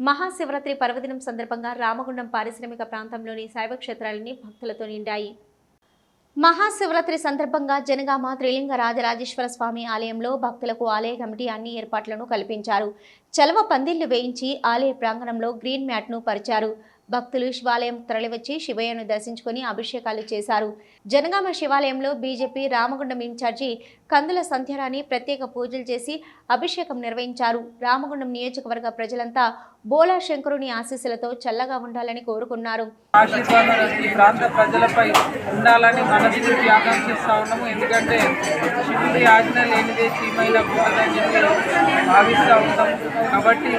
మహాశివరాత్రి పర్వదినం సందర్భంగా రామగుండం పారిశ్రామిక ప్రాంతంలోని శైవ క్షేత్రాలని భక్తులతో నిండాయి. మహాశివరాత్రి సందర్భంగా జనగామ త్రిలింగ రాజరాజేశ్వర స్వామి ఆలయంలో భక్తులకు ఆలయ కమిటీ అన్ని ఏర్పాట్లను కల్పించారు. చలవ పందిళ్ళు వేయించి ఆలయ ప్రాంగణంలో గ్రీన్ మ్యాట్ను పరిచారు. భక్తులు శివాలయం తరలివచ్చి శివయ్యను దర్శించుకుని అభిషేకాలు చేశారు. జనగామ శివాలయంలో బీజేపీ రామగుండం ఇన్ఛార్జి కందుల సంధ్యారాణి ప్రత్యేక పూజలు చేసి అభిషేకం నిర్వహించారు. రామగుండం నియోజకవర్గ ప్రజలంతా బోలా శంకరుని ఆశీస్సులతో చల్లగా ఉండాలని కోరుకున్నారు. ఆశీర్వాదం ఈ ప్రాంత ప్రజలపై ఉండాలని మనస్ఫూర్తి ఆకాంక్షిస్తా ఉన్నాము. ఎందుకంటే శివుడి ఆజ్ఞ లేనిదే చీమైన చెప్పి భావిస్తూ ఉంటాం కాబట్టి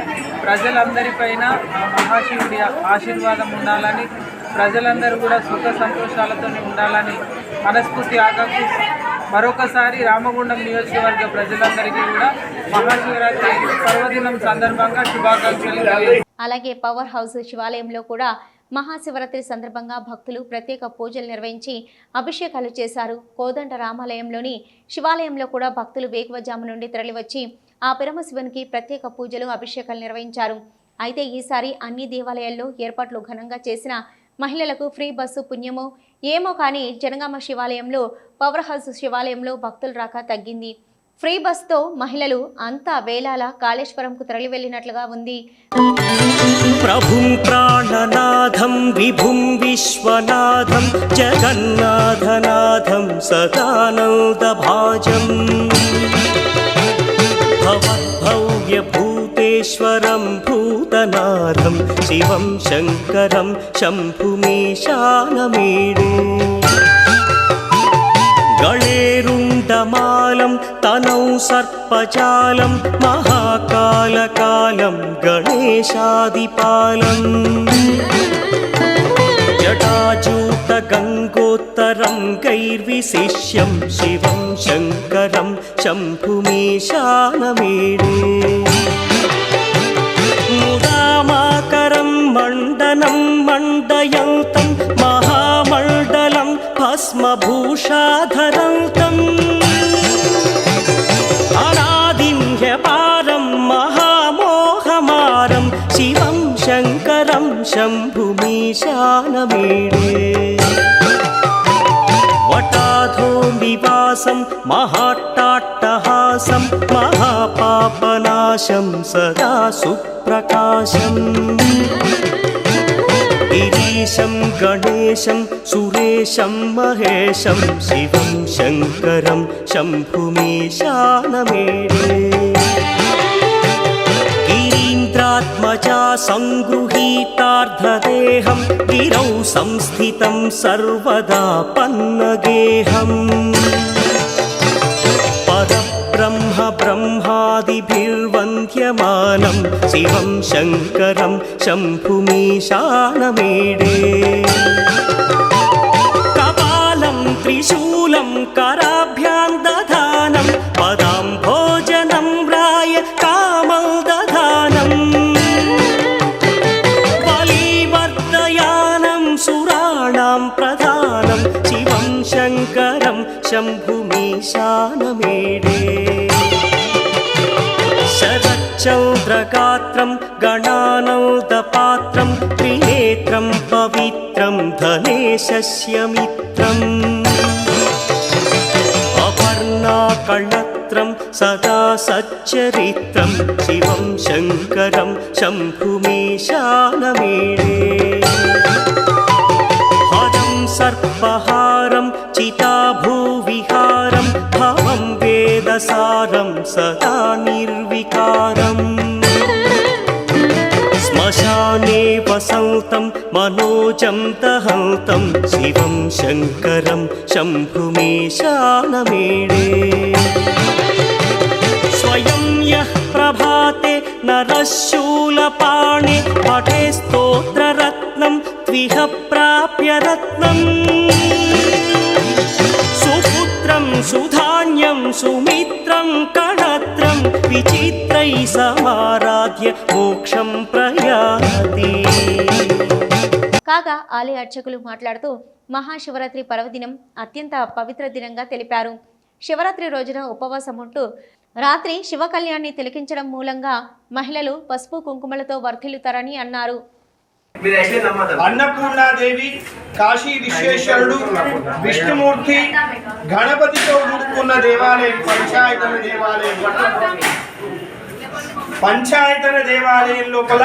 ప్రజలందరిపైన మహాశివుడి ఆశీర్వాదం ఉండాలని ప్రజలందరూ కూడా సుఖ సంతోషాలతో ఉండాలని మనస్ఫూర్తి ఆకాంక్షిస్తాం మరొకసారి రామగుండం నియోజకవర్గ ప్రజలందరికీ కూడా మహాశివరాత్రి పర్వదినం సందర్భంగా శుభాకాంక్షలు అలాగే పవర్ హౌస్ శివాలయంలో కూడా మహాశివరాత్రి సందర్భంగా భక్తులు ప్రత్యేక పూజలు నిర్వహించి అభిషేకాలు చేశారు. కోదండ రామాలయంలోని శివాలయంలో కూడా భక్తులు వేకువజాము నుండి తరలివచ్చి ఆ పరమశివునికి ప్రత్యేక పూజలు అభిషేకాలు నిర్వహించారు. అయితే ఈసారి అన్ని దేవాలయాల్లో ఏర్పాట్లు ఘనంగా చేసిన మహిళలకు ఫ్రీ బస్సు పుణ్యమో ఏమో కానీ జనగామ శివాలయంలో పవర్ హౌస్ శివాలయంలో భక్తుల రాక తగ్గింది. ఫ్రీ బస్తో మహిళలు అంతా వేలాల కాళేశ్వరంకు తరలి వెళ్ళినట్లుగా ఉంది. ప్రభుం ప్రాణనాథం విభుం విశ్వనాథం జగన్నాథనాథం సదానంద భాజం భూతేశ్వరం भूतनाथं शिवं शङ्करं शम्भुमीशानमीडे गणेरुण्डमालं तनौ सर्पजालं महाकालकालं गणेशादिपालम् जटाजूतगङ्गोत्तरं गैर्विशिष्यं शिवं शङ्करं शम्भुमीशानमेडे மண்டரம் மண்டலம் மண்டயந்தம் மகாமண்டலம் பஸ்மபூஷாதரந்தம் அநாதிம்யபாரம் மகாமோகமாரம் சிவம் சங்கரம் சம்புமீசானமீடே வட்டாதோ நிவாசம் மகாட்டாட்டஹாசம் மகாபாபனா महापापनाशं सदा सुप्रकाशम्। गिरीशं गणेशं सुरेशं महेशं शिवं शङ्करं शम्भुमीशानमेडे गिरीन्द्रात्मजा सङ्गृहीतार्धदेहं गिरौ संस्थितं सर्वदा पन्नगेहम् ब्रह्मादिभिर्वन्द्यमानं शिवं शङ्करं शम्भुमीशानमेडे कपालं त्रिशूलं कराभ्यां दधानं पदां भोजनं राय कामं दधानम् बलिवर्धयानं सुराणां प्रधानं शिवं शङ्करं शम्भुमीशानमेडे शरच्चन्द्रगात्रं गणानौदपात्रं त्रिनेत्रं पवित्रं धनेशस्य मित्रम् अपर्णाकळत्रं सदा सच्चरित्रं शिवं शङ्करं शम्भुमीशानमेडे हरं सर्पहारं चिताभूविहारं भवं वेदसारं सदा निर्विकारम् वसन्तं मनोजं दहन्तं शिवं शङ्करं शम्भुमीशानमेडे स्वयं यः प्रभाते नरः शूलपाणे पठे स्तोत्ररत्नं त्विह प्राप्य रत्नम् सुपुत्रं सुधान्यं सुमित्रं कणत्रं विचित्रैः समाराध्य मोक्षं प्रयाति కాగా ఆలయ అర్చకులు మాట్లాడుతూ మహాశివరాత్రి పర్వదినం అత్యంత పవిత్ర దినంగా తెలిపారు శివరాత్రి రోజున ఉపవాసం ఉంటూ రాత్రి శివ కళ్యాణ్ని తిలకించడం మూలంగా మహిళలు పసుపు కుంకుమలతో వర్ధిల్లుతారని అన్నారు అన్నపూర్ణాదేవి కాశీ విశ్వేశ్వరుడు విష్ణుమూర్తి గణపతితో కూడుకున్న దేవాలయం పంచాయతన దేవాలయం పంచాయతన దేవాలయం లోపల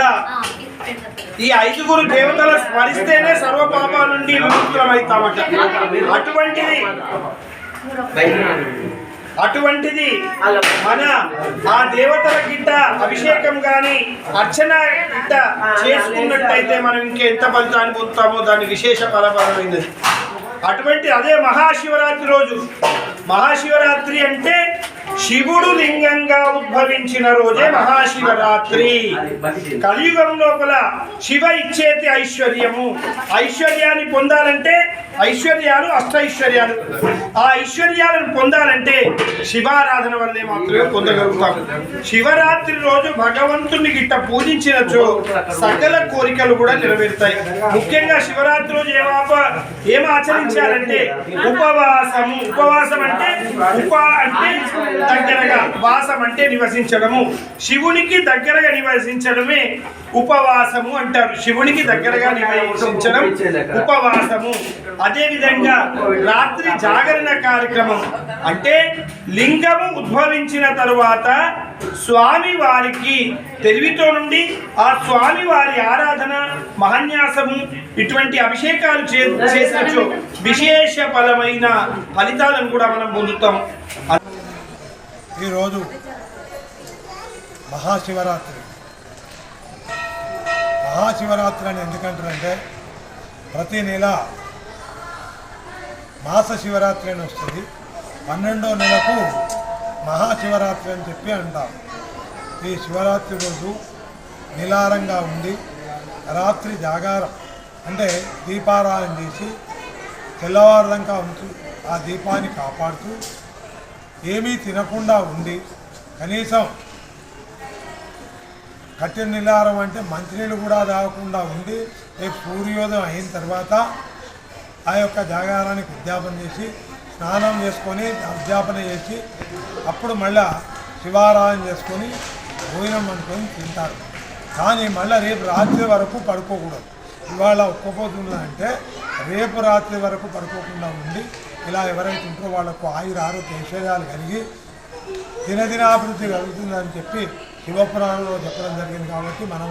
ఈ ఐదుగురు దేవతలు స్మరిస్తేనే సర్వ పాపాల నుండి విముక్తులమవుతామట. అటువంటిది. అటువంటిది మన ఆ దేవతల గిట్ట అభిషేకం గాని అర్చన గిట్ట చేసుకున్నట్టయితే మనం ఇంకెంత ఫలితాన్ని పొందుతామో దాని విశేష ఫలపరమైనది అటువంటి అదే మహాశివరాత్రి రోజు. మహాశివరాత్రి అంటే శివుడు లింగంగా ఉద్భవించిన రోజే మహాశివరాత్రి. కలియుగం లోపల శివ ఇచ్చేది ఐశ్వర్యము. ఐశ్వర్యాన్ని పొందాలంటే ఐశ్వర్యాలు అష్టైశ్వర్యాలు. ఆ ఐశ్వర్యాలను పొందాలంటే శివారాధన వల్లే మాత్రమే పొందగలుగుతాం. శివరాత్రి రోజు భగవంతుని గిట్ట పూజించినచో సకల కోరికలు కూడా నెరవేరుతాయి. ముఖ్యంగా శివరాత్రి రోజు ఏమాప ఏం ఆచరించాలంటే ఉపవాసము. ఉపవాసం అంటే ఉప అంటే దగ్గరగా వాసం అంటే నివసించడము. శివునికి దగ్గరగా నివసించడమే ఉపవాసము అంటారు. శివునికి దగ్గరగా నివసించడం ఉపవాసము. అదే విధంగా రాత్రి జాగరణ కార్యక్రమం. అంటే లింగము ఉద్భవించిన తరువాత స్వామి వారికి తెలివితో నుండి ఆ స్వామి వారి ఆరాధన మహన్యాసము ఇటువంటి అభిషేకాలు చే- చేసినచో విశేష ఫలమైన ఫలితాలను కూడా మనం పొందుతాం. ఈరోజు మహాశివరాత్రి. మహాశివరాత్రి అని ఎందుకంటారంటే ప్రతి నెల మాస శివరాత్రి అని వస్తుంది. పన్నెండో నెలకు మహాశివరాత్రి అని చెప్పి అంటాం. ఈ శివరాత్రి రోజు నిలారంగా ఉండి రాత్రి జాగారం. అంటే దీపారాధన చేసి తెల్లవారుదంకా ఉంచు ఆ దీపాన్ని కాపాడుతూ ఏమీ తినకుండా ఉండి కనీసం కట్టిన నిలారం అంటే మంచినీళ్ళు కూడా తాగకుండా ఉండి రేపు సూర్యోదయం అయిన తర్వాత ఆ యొక్క జాగారానికి ఉద్యాపన చేసి స్నానం చేసుకొని ఉద్యాపన చేసి అప్పుడు మళ్ళా శివారాధన చేసుకొని భోజనం వండుకొని తింటారు. కానీ మళ్ళీ రేపు రాత్రి వరకు పడుకోకూడదు. ఇవాళ ఒక్కపోతుందంటే రేపు రాత్రి వరకు పడుకోకుండా ఉండి ఇలా ఎవరైతే ఉంటారో వాళ్ళకు ఆయుర ఆరోగ్య ఐశ్వర్యాలు కలిగి దినదినాభివృద్ధి కలుగుతుందని చెప్పి శివపురాణంలో చెప్పడం జరిగింది కాబట్టి మనం